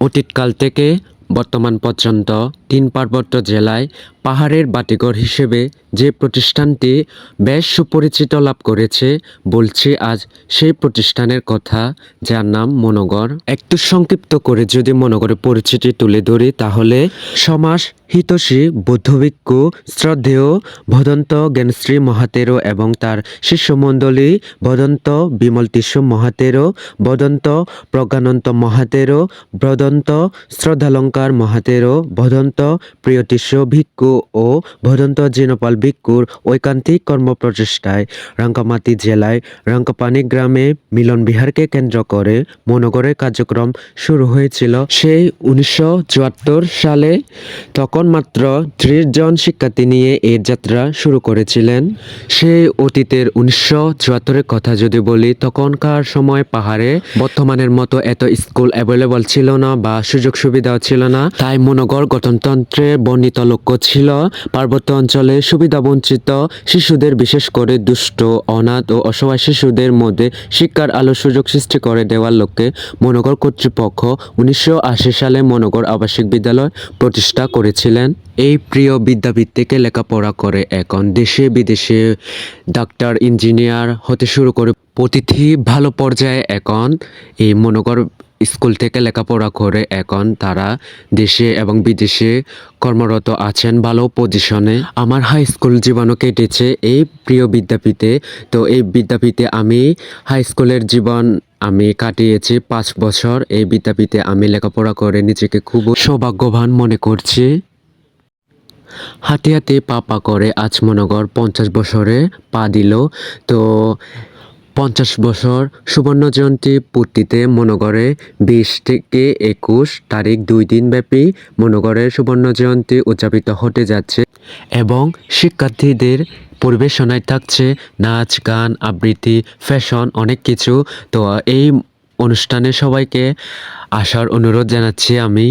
অতীতকাল থেকে বর্তমান পর্যন্ত তিন পার্বত্য জেলায় পাহাড়ের বাটিঘর হিসেবে যে প্রতিষ্ঠানটি বেশ সুপরিচিত লাভ করেছে বলছি আজ সেই প্রতিষ্ঠানের কথা, যার নাম মনোগর। একটু সংক্ষিপ্ত করে যদি মনোগরের পরিচিতি তুলে ধরি, তাহলে সমাজ হিতৈষী বৌদ্ধভিক্ষু শ্রদ্ধেয়, ভদন্ত জ্ঞানশ্রী মহাতেরো এবং তার শিষ্যমণ্ডলী ভদন্ত বিমল টিস্যু মহাতেরো, ভদন্ত প্রজ্ঞানন্ত মহাতেরো, ভদন্ত শ্রদ্ধালঙ্কার মহাতেরো, ভদন্ত প্রিয়টিস্য ভিক্ষু ও ভদন্ত জিনপাল ভিক্ষুর ঐকান্তিক কর্মপ্রচেষ্টায় রাঙ্কামাটি জেলায় রাঙ্কাপানি গ্রামে মিলন বিহারকে কেন্দ্র করে মনোগরের কার্যক্রম শুরু হয়েছিল। সেই উনিশশো চুয়াত্তর সালে তখন মাত্র ত্রিশ জন শিক্ষার্থী নিয়ে এর যাত্রা শুরু করেছিলেন। সেই অতীতের উনিশশো চুয়াত্তরের কথা যদি বলি, তখনকার সময় পাহাড়ে বর্তমানের মতো এত স্কুল অ্যাভেলেবল ছিল না বা সুযোগ সুবিধাও ছিল না। তাই মনোগর গঠনতন্ত্রের বর্ণিত লক্ষ্য ছিল পার্বত্য অঞ্চলে সুবিধা বঞ্চিত শিশুদের, বিশেষ করে দুষ্ট, অনাথ ও অসহায় শিশুদের মধ্যে শিক্ষার আলো সুযোগ সৃষ্টি করে দেওয়ার লক্ষ্যে মনোগর কর্তৃপক্ষ উনিশশো আশি সালে মনোগর আবাসিক বিদ্যালয় প্রতিষ্ঠা করেছিলেন। এই প্রিয় বিদ্যাপীঠ থেকে লেখাপড়া করে এখন দেশে বিদেশে ডাক্তার, ইঞ্জিনিয়ার হতে শুরু করে প্রতিটি ভালো পর্যায়ে এখন এই মনোগর স্কুল থেকে লেখাপড়া করে এখন তারা দেশে এবং বিদেশে কর্মরত আছেন ভালো পজিশনে আমার হাই স্কুল জীবনও কেটেছে এই প্রিয় বিদ্যাপীঠে। তো এই বিদ্যাপীঠে আমি হাই স্কুলের জীবন আমি কাটিয়েছি পাঁচ বছর। এই বিদ্যাপীঠে আমি লেখাপড়া করে নিজেকে খুব সৌভাগ্যবান মনে করছি। হাতে হাতে পা পা করে আজ মনোগর পঞ্চাশ বছরে পা দিল। তো পঞ্চাশ বছর সুবর্ণ জয়ন্তী পূর্তিতে মনোগরে বিশ থেকে একুশ তারিখ দুই দিন ব্যাপী মনোগরের সুবর্ণ জয়ন্তী উদযাপিত হতে যাচ্ছে এবং শিক্ষার্থীদের পরিবেশনায় থাকছে নাচ, গান, আবৃত্তি, ফ্যাশন অনেক কিছু। তো এই অনুষ্ঠানে সবাইকে আসার অনুরোধ জানাচ্ছি আমি।